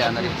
இல்லையா அந்த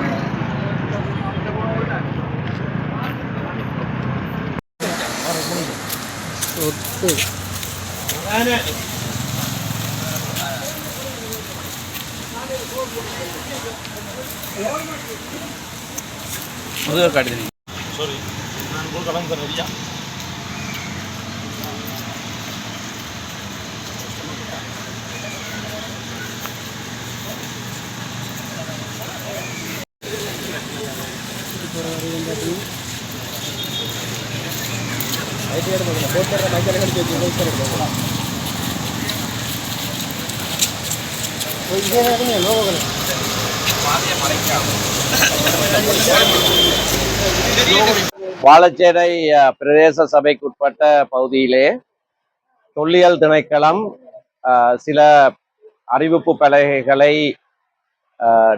തൊട്ട് അത് കടുത്തിരിക്കും സോറി ഞാൻ ഇപ്പോൾ കടം തരില്ല வாழச்சேரை பிரதேச சபைக்குட்பட்ட பகுதியிலே தொல்லியல் திணைக்களம் சில அறிவிப்பு பலகைகளை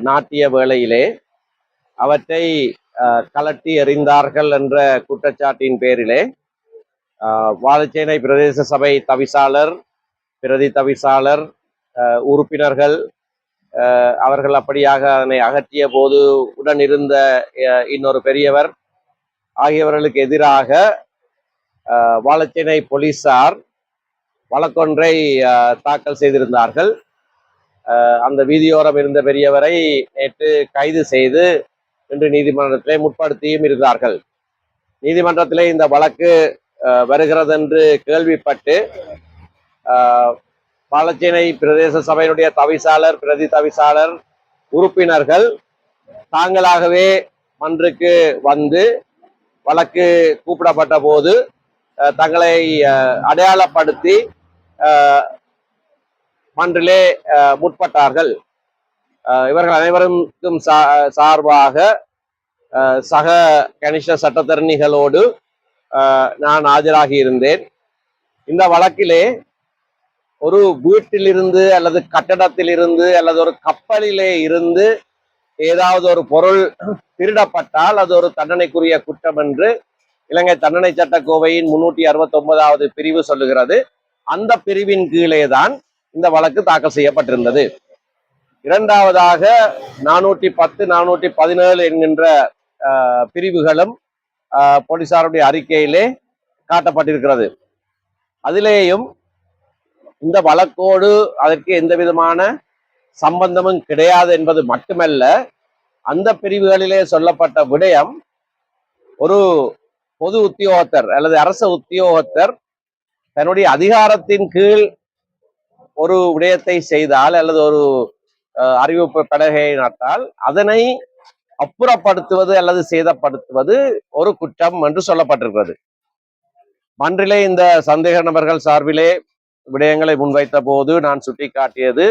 நாட்டிய வேளையிலே அவற்றை கலட்டி எறிந்தார்கள் என்ற குற்றச்சாட்டின் பேரிலே அஹ், பிரதேச சபை தவிசாளர் பிரதி தவிசாளர் உறுப்பினர்கள் அவர்கள் அப்படியாக அதனை அகற்றிய போது உடன் இருந்த இன்னொரு பெரியவர் ஆகியவர்களுக்கு எதிராக அஹ், வாழச்சேனை போலீசார் வழக்கொன்றை தாக்கல் செய்திருந்தார்கள். அந்த வீதியோரம் இருந்த பெரியவரை நேற்று கைது செய்து இன்று நீதிமன்றத்திலே முற்படுத்தியும் இருந்தார்கள். நீதிமன்றத்திலே இந்த வழக்கு வருகிறதென்று கேள்விப்பட்டு அஹ், பிரதேச சபையினுடைய தவிசாளர் பிரதி தவிசாளர் உறுப்பினர்கள் தாங்களாகவே மன்றுக்கு வந்து வழக்கு கூப்பிடப்பட்ட போது அஹ், தங்களை அடையாளப்படுத்தி மன்றிலே அஹ், முற்பட்டார்கள். இவர்கள் அனைவருக்கும் சா- சார்பாக அஹ், சக கனிஷ்ட சட்டத்தரணிகளோடு நான் ஆஜராகி இருந்தேன். இந்த வழக்கிலே ஒரு வீட்டிலிருந்து அல்லது கட்டடத்திலிருந்து அல்லது ஒரு கப்பலிலே இருந்து ஏதாவது ஒரு பொருள் திருடப்பட்டால் அது ஒரு தண்டனைக்குரிய குற்றம் என்று இலங்கை தண்டனை சட்டக்கோவையின் முன்னூற்றி அறுபத்தி ஒன்பதாவது பிரிவு சொல்லுகிறது. அந்த பிரிவின் கீழே தான் இந்த வழக்கு தாக்கல் செய்யப்பட்டிருந்தது. இரண்டாவதாக நானூற்றி பத்து நானூற்றி பதினேழு என்கின்ற ஆஹ், பிரிவுகளும் போலீசாருடைய அறிக்கையிலே காட்டப்பட்டிருக்கிறது. அதிலேயும் இந்த வழக்கோடு அதற்கு எந்த விதமான சம்பந்தமும் கிடையாது என்பது மட்டுமல்ல அந்த பிரிவுகளிலே சொல்லப்பட்ட விடயம் ஒரு பொது உத்தியோகத்தர் அல்லது அரச உத்தியோகத்தர் தன்னுடைய அதிகாரத்தின் கீழ் ஒரு விடயத்தை செய்தால் அல்லது ஒரு அறிவிப்பு பலகையை நட்டால் அதனை அப்புறப்படுத்துவது அல்லது சேதப்படுத்துவது ஒரு குற்றம் என்று சொல்லப்பட்டிருக்கிறது. மன்றிலே இந்த சந்தேக நபர்கள் சார்பிலே விடயங்களை முன்வைத்த போது நான் சுட்டிக்காட்டியது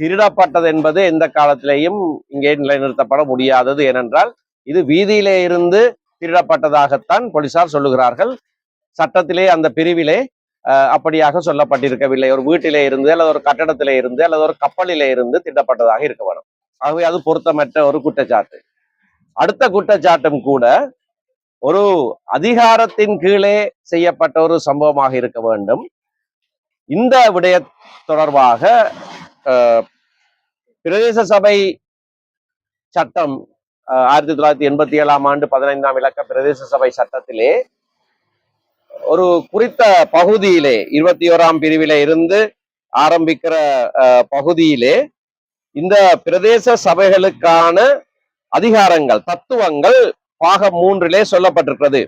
திருடப்பட்டது என்பது எந்த காலத்திலேயும் இங்கே நிலைநிறுத்தப்பட முடியாதது. ஏனென்றால் இது வீதியிலே இருந்து திருடப்பட்டதாகத்தான் போலீசார் சொல்லுகிறார்கள். சட்டத்திலே அந்த பிரிவிலே அஹ், அப்படியாக சொல்லப்பட்டிருக்கவில்லை. ஒரு வீட்டிலே இருந்து அல்லது ஒரு கட்டடத்திலே இருந்து அல்லது ஒரு கப்பலிலே இருந்து திருடப்பட்டதாக இருக்க வேண்டும். ஆகவே அது பொருத்தமற்ற ஒரு குற்றச்சாட்டு. அடுத்த குற்றச்சாட்டும் கூட ஒரு அதிகாரத்தின் கீழே செய்யப்பட்ட ஒரு சம்பவமாக இருக்க வேண்டும். இந்த விடய தொடர்பாக பிரதேச சபை சட்டம் ஆயிரத்தி தொள்ளாயிரத்தி எண்பத்தி ஏழாம் ஆண்டு பதினைந்தாம் இலக்க பிரதேச சபை சட்டத்திலே ஒரு குறித்த பகுதியிலே இருபத்தி ஓராம் பிரிவில இருந்து ஆரம்பிக்கிற அஹ், பகுதியிலே இந்த பிரதேச சபைகளுக்கான அதிகாரங்கள் தத்துவங்கள் பாகம் மூன்றிலே சொல்லப்பட்டிருக்கிறது.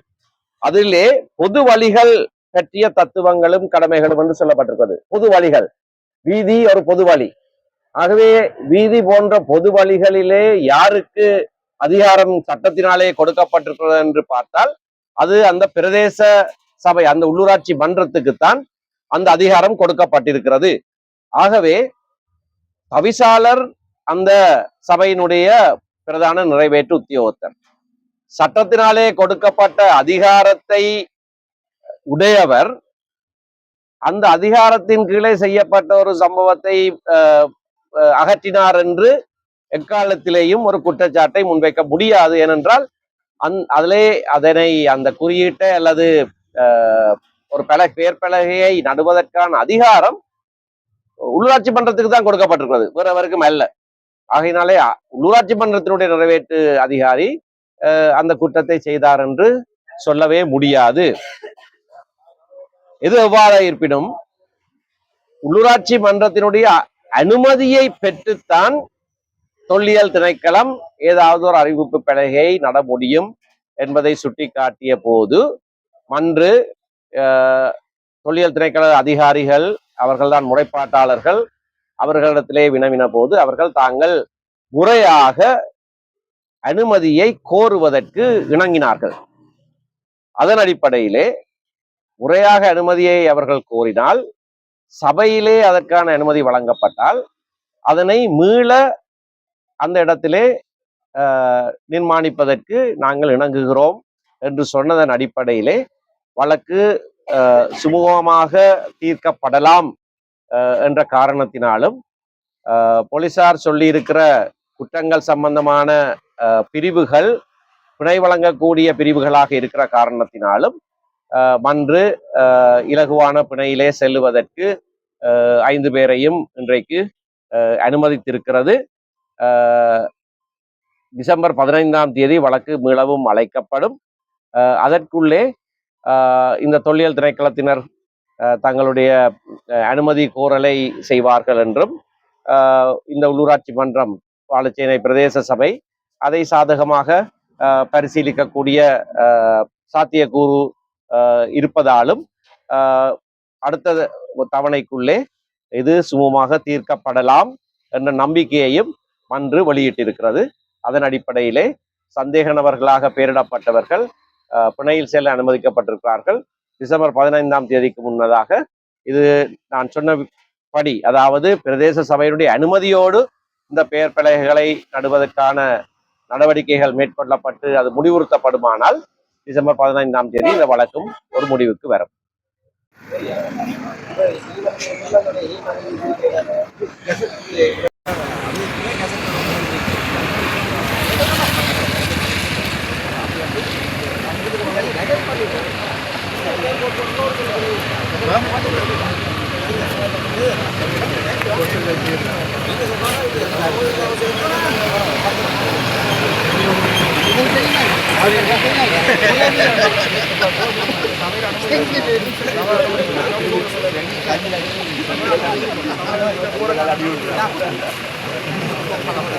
அதிலே பொது வழிகள் பற்றிய தத்துவங்களும் கடமைகளும் என்று சொல்லப்பட்டிருக்கிறது. பொது வழிகள். வீதி ஒரு பொது வழி. ஆகவே வீதி போன்ற பொது வழிகளிலே யாருக்கு அதிகாரம் சட்டத்தினாலே கொடுக்கப்பட்டிருக்கிறது என்று பார்த்தால் அது அந்த பிரதேச சபை அந்த உள்ளூராட்சி மன்றத்துக்குத்தான் அந்த அதிகாரம் கொடுக்கப்பட்டிருக்கிறது. ஆகவே தவிசாளர் அந்த சபையினுடைய பிரதான நிறைவேற்று உத்தியோகத்தர். சட்டத்தினாலே கொடுக்கப்பட்ட அதிகாரத்தை உடையவர் அந்த அதிகாரத்தின் கீழே செய்யப்பட்ட ஒரு சம்பவத்தை அஹ், அகற்றினார் என்று எக்காலத்திலேயும் ஒரு குற்றச்சாட்டை முன்வைக்க முடியாது. ஏனென்றால் அந் அதிலே அதனை அந்த குறியீட்டை அல்லது ஒரு பல பேர் பலகையை நடுவதற்கான அதிகாரம் உள்ளூராட்சி மன்றத்துக்கு தான் கொடுக்கப்பட்டிருக்கிறது. வேற எவருக்கும் அல்ல. ஆகையினாலே உள்ளூராட்சி மன்றத்தினுடைய நிறைவேற்று அதிகாரி அஹ், அந்த குற்றத்தை செய்தார் என்று சொல்லவே முடியாது. எது எவ்வாறு இருப்பினும் உள்ளூராட்சி மன்றத்தினுடைய அனுமதியை பெற்றுத்தான் தொல்லியல் திணைக்களம் ஏதாவது ஒரு அறிவிப்பு பலகையை நட முடியும் என்பதை சுட்டிக்காட்டிய போது மன்று அஹ், தொல்லியல் திணைக்கள அதிகாரிகள் அவர்கள்தான் முறைப்பாட்டாளர்கள். அவர்களிடத்திலே வினவின போது அவர்கள் தாங்கள் முறையாக அனுமதியை கோருவதற்கு இணங்கினார்கள். அதன் அடிப்படையிலே முறையாக அனுமதியை அவர்கள் கோரினால் சபையிலே அதற்கான அனுமதி வழங்கப்பட்டால் அதனை மீள அந்த இடத்திலே ஆஹ், நிர்மாணிப்பதற்கு நாங்கள் இணங்குகிறோம் என்று சொன்னதன் அடிப்படையிலே வழக்கு சுமூகமாக தீர்க்கப்படலாம் ஆஹ், என்ற காரணத்தினாலும் ஆஹ், போலீசார் சொல்லியிருக்கிற குற்றங்கள் சம்பந்தமான பிரிவுகள் பிணை வழங்கக்கூடிய பிரிவுகளாக இருக்கிற காரணத்தினாலும் ஆஹ், மன்று ஆஹ், இலகுவான பிணையிலே செல்லுவதற்கு ஆஹ், ஐந்து பேரையும் இன்றைக்கு ஆஹ், அனுமதித்திருக்கிறது. ஆஹ், டிசம்பர் பதினைந்தாம் தேதி வழக்கு மீளவும் அழைக்கப்படும். ஆஹ், அதற்குள்ளே இந்த தொல்லியல் திணைக்களத்தினர் தங்களுடைய அனுமதி கோரலை செய்வார்கள் என்றும் இந்த உள்ளூராட்சி மன்றம் வாழைச்சேனை பிரதேச சபை அதை சாதகமாக ஆஹ், பரிசீலிக்கக்கூடிய சாத்தியக்கூறு இருப்பதாலும் அடுத்த தவணைக்குள்ளே இது சுமூகமாக தீர்க்கப்படலாம் என்ற நம்பிக்கையையும் மன்று வெளியிட்டிருக்கிறது. அதன் அடிப்படையிலே சந்தேக நபர்களாக பெயரிடப்பட்டவர்கள் பிணையில் செல்ல அனுமதிக்கப்பட்டிருக்கிறார்கள். டிசம்பர் பதினைந்தாம் தேதிக்கு முன்னதாக இது நான் சொன்ன படி அதாவது பிரதேச சபையினுடைய அனுமதியோடு இந்த பெயர் பலகைகளை நடுவதற்கான நடவடிக்கைகள் மேற்கொள்ளப்பட்டு அது முடிவுறுத்தப்படுமானால் டிசம்பர் பதினைந்தாம் தேதி இந்த வழக்கும் ஒரு முடிவுக்கு வரும்.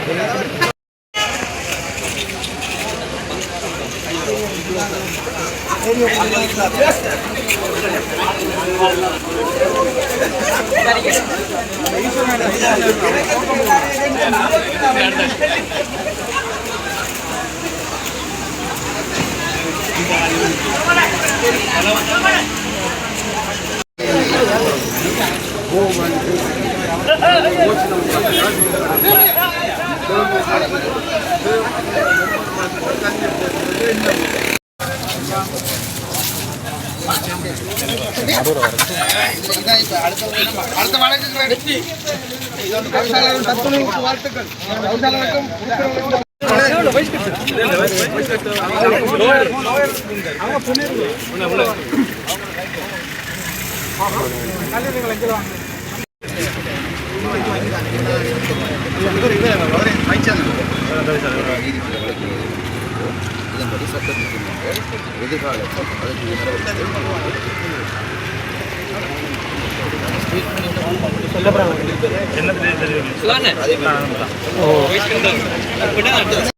Gracias. அடுத்த வழக்குக்கு வெற்றி கவிசாளரும் தத்துவங்களுக்கு வாழ்த்துக்கள் கவிசாளருக்கும் உறுப்பினர்களுக்கும் இதன்படி சட்டத்திற்கு முன்னர் எதிர்காலத்தில் அதற்கு நடவடிக்கை என்ன